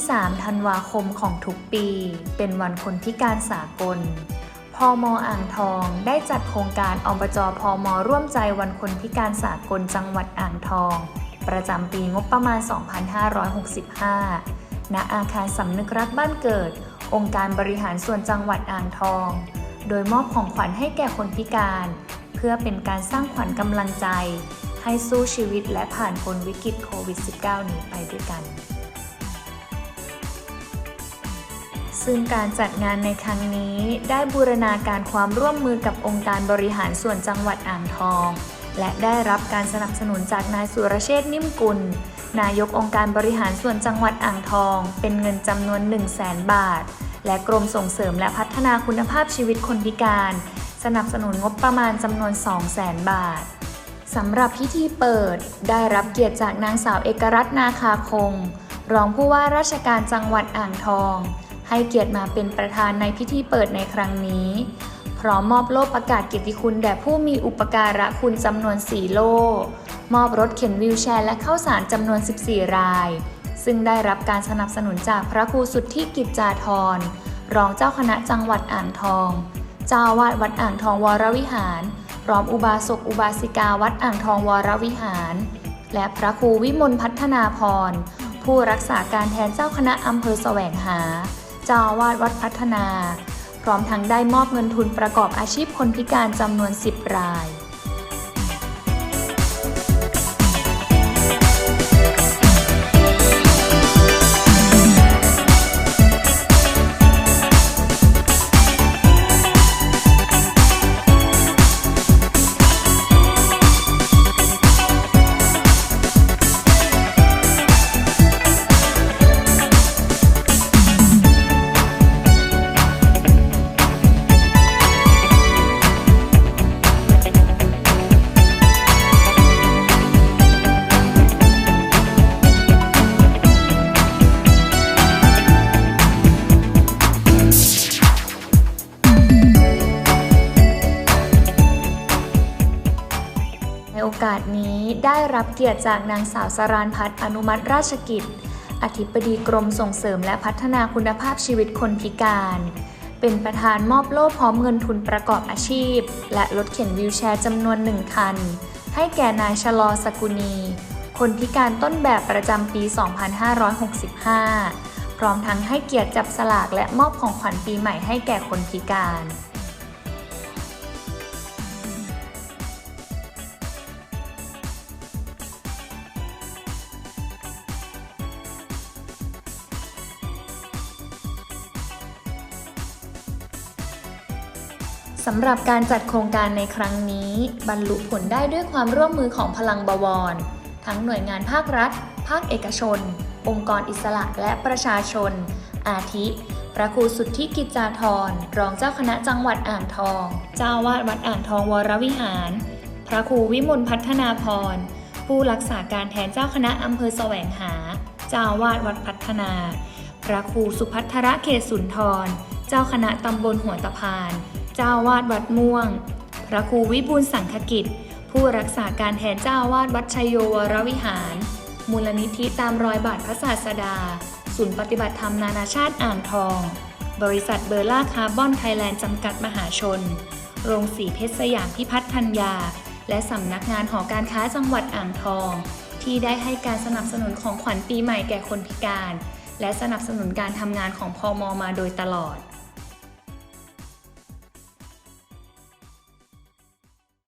ที่3ธันวาคมของทุกปี เป็นวันคนพิการสากล พอมอ่างทองได้จัดโครงการอบจพมร่วมใจวันคนพิการสากลจังหวัดอ่างทอง ประจำปีงบประมาณ 2565 ณ อาคารสำนึกรักบ้านเกิด องค์การบริหารส่วนจังหวัดอ่างทอง โดยมอบของขวัญให้แก่คนพิการ เพื่อเป็นการสร้างขวัญกำลังใจ ให้สู้ชีวิตและผ่านพ้นวิกฤตโควิด -19 นี้ไปด้วยกัน ซึ่งการจัดงานในครั้งนี้ได้บูรณาการความร่วมมือกับองค์การบริหารส่วนจังหวัดอ่างทอง และได้รับการสนับสนุนจากนายสุรเชษนิ่มกุล นายกองค์การบริหารส่วนจังหวัดอ่างทอง เป็นเงินจำนวน 1 0 0 0 0แบาท และกรมส่งเสริมและพัฒนาคุณภาพชีวิตคนพิการ สนับสนุนงบประมาณจำนวน 2 0 0 0 0 0บาทสำหรับพิธีเปิด ได้รับเกียรติจากนางสาวเอกรัตน์นาคาคง รองผู้ว่าราชการจังหวัดอ่างทอง ให้เกียรติมาเป็นประธานในพิธีเปิดในครั้งนี้ พร้อมมอบโล่ประกาศเกียรติคุณแด่ผู้มีอุปการะคุณจำนวน 4 โล่ มอบรถเข็นวีลแชร์และเข้าสารจำนวน 14 ราย ซึ่งได้รับการสนับสนุนจากพระครูสุทธิกิจจาธร รองเจ้าคณะจังหวัดอ่างทอง เจ้าวาดวัดอ่างทองวรวิหาร พร้อมอุบาสกอุบาสิกาวัดอ่างทองวรวิหาร และพระครูวิมลพัฒนาพรผู้รักษาการแทนเจ้าคณะอำเภอแสวงหา จ้าอาวาดวัดพัฒนา พร้อมทั้งได้มอบเงินทุนประกอบอาชีพคนพิการจำนวน 10 ราย โอกาสนี้ได้รับเกียรติจากนางสาวสรานพัฒน์อนุมัติราชกิจ อธิบดีกรมส่งเสริมและพัฒนาคุณภาพชีวิตคนพิการ เป็นประธานมอบโล่พร้อมเงินทุนประกอบอาชีพ และรถเข็นวิวแชร์จำนวนหนึ่งคัน ให้แก่นายชะลอสกุณี คนพิการต้นแบบประจำปี 2565 พร้อมทั้งให้เกียรติจับสลากและมอบของขวัญปีใหม่ให้แก่คนพิการ สำหรับการจัดโครงการในครั้งนี้ บรรลุผลได้ด้วยความร่วมมือของพลังบวร ทั้งหน่วยงานภาครัฐ ภาคเอกชน องค์กรอิสระและประชาชน อาทิ พระครูสุทธิกิจจาธร รองเจ้าคณะจังหวัดอ่างทอง เจ้าวาดวัดอ่างทองวรวิหาร พระครูวิมลพัฒนาพร ผู้รักษาการแทนเจ้าคณะอำเภอแสวงหา เจ้าวาดวัดพัฒนา พระครูสุพัทระเขตสุนทร เจ้าคณะตำบลหัวตะพาน จ้าวาดวัดม่วง พระครูวิบูลสังฆกิจ ผู้รักษาการแทนเจ้าวาดวัดชัยโยวรวิหาร มูลนิธิตามรอยบาทพระศาสดา ศูนย์ปฏิบัติธรรมนานาชาติอ่างทอง บริษัทเบอร์ล่าคาร์บอนไทยแลนด์จำกัดมหาชน โรงสีเพชรสยามพิพัฒน์ธัญญา และสำนักงานหอการค้าจังหวัดอ่างทอง ที่ได้ให้การสนับสนุนของขวัญปีใหม่แก่คนพิการ และสนับสนุนการทำงานของพอมมาโดยตลอด